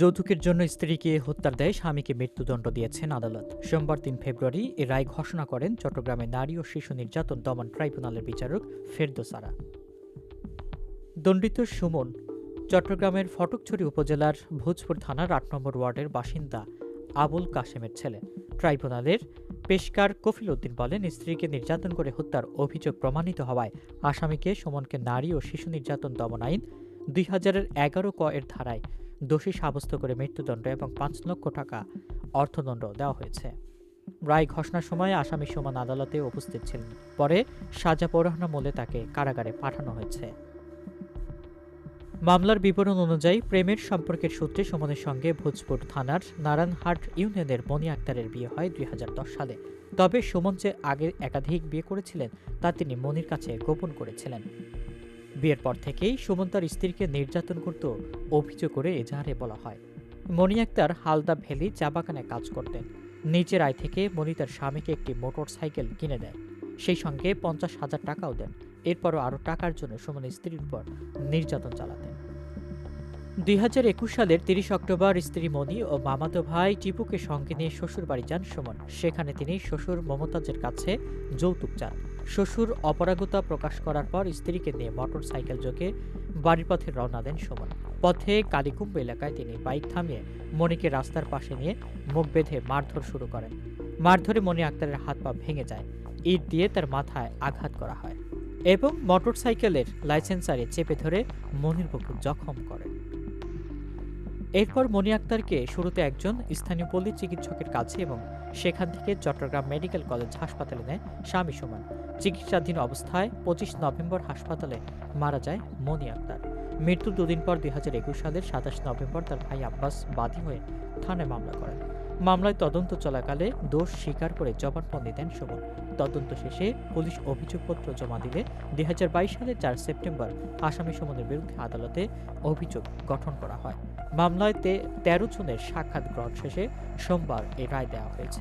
যৌতুকের জন্য স্ত্রীকে হত্যার দায়ে স্বামীকে মৃত্যুদণ্ড দিয়েছেন আদালত। সোমবার তিন ফেব্রুয়ারি এ রায় ঘোষণা করেন চট্টগ্রামের নারী ও শিশু নির্যাতন দমন ট্রাইব্যুনালের বিচারক ফেরদোসারা দণ্ডিত সুমন, চট্টগ্রামের ফটকছড়ি উপজেলার ভোজপুর থানার আট নম্বর ওয়ার্ডের বাসিন্দা আবুল কাশেমের ছেলে। ট্রাইব্যুনালের পেশকার কফিল উদ্দিন বলেন, স্ত্রীকে নির্যাতন করে হত্যার অভিযোগ প্রমাণিত হওয়ায় আসামিকে সুমনকে নারী ও শিশু নির্যাতন দমন আইন দুই হাজারের এগারো ক এর ধারায় দোষী সাব্যস্ত করে মৃত্যুদণ্ড এবং পাঁচ লক্ষ টাকা অর্থদণ্ড দেওয়া হয়েছে। রায় ঘোষণার সময় আসামি সুমন আদালতে উপস্থিত ছিলেন। পরে সাজা পরোহানামূল্যে তাকে কারাগারে পাঠানো হয়েছে। মামলার বিবরণ অনুযায়ী প্রেমের সম্পর্কের সূত্রে সুমনের সঙ্গে ভোজপুর থানার নারায়ণহাট ইউনিয়নের মনি আক্তারের বিয়ে হয় দুই হাজার দশ সালে। তবে সুমন যে আগে একাধিক বিয়ে করেছিলেন, তা তিনি মনির কাছে গোপন করেছিলেন। বিয়ের পর থেকেই সুমন তার স্ত্রীকে নির্যাতন করত, অভিযোগ করে এজাহারে বলা হয়। মণি আক্তার হালদা ভ্যালি চা বাগানে কাজ করতেন। নিজের আয় থেকে মনি তার স্বামীকে একটি মোটর সাইকেল কিনে দেয়। সেই সঙ্গে পঞ্চাশ হাজার টাকাও দেন। এরপরও আরও টাকার জন্য সুমন স্ত্রীর উপর নির্যাতন চালাতেন। দুই হাজার একুশ সালের তিরিশ অক্টোবর স্ত্রী মনি ও মামাতো ভাই টিপুকে সঙ্গে নিয়ে শ্বশুর বাড়ি যান সুমন। সেখানে তিনি শ্বশুর মমতাজের কাছে যৌতুক চান। শ্বশুর অপরাগতা প্রকাশ করার পর স্ত্রীকে নিয়ে মোটর সাইকেল যোগে বাড়ির পথে রওনা দেন সুমন। পথে কালীকুম্ভ এলাকায় তিনি বাইক থামিয়ে মনিকে রাস্তার পাশে নিয়ে মুখ বেঁধে মারধর শুরু করেন। মারধরে মনি আক্তারের হাত পা ভেঙে যায়। ইট দিয়ে তার মাথায় আঘাত করা হয় এবং মোটর সাইকেলের লাইসেন্সারে চেপে ধরে মনির বুক জখম করেন এরপর মনি আক্তারকে শুরুতে একজন স্থানীয় পল্লী চিকিৎসকের কাছে এবং সেখান থেকে চট্টগ্রাম মেডিকেল কলেজ হাসপাতালে নেয় স্বামী সুমন। চিকিৎসাধীন অবস্থায় পঁচিশ নভেম্বর হাসপাতালে মারা যায় মনি আক্তার। মৃত্যুর দুদিন পর দুই হাজার একুশ সালের সাতাশ নভেম্বর তার ভাই আব্বাস বাদী হয়ে থানায় মামলা করেন। মামলায় তদন্ত চলাকালে দোষ স্বীকার করে জবানবন্দি দেন সুমন। তদন্ত শেষে পুলিশ অভিযোগপত্র জমা দিলে দুই হাজার বাইশ সালের চার সেপ্টেম্বর আসামি সুমনের বিরুদ্ধে আদালতে অভিযোগ গঠন করা হয়। মামলায় তেরো জনের সাক্ষাৎ গ্রহণ শেষে সোমবার এ রায় দেওয়া হয়েছে।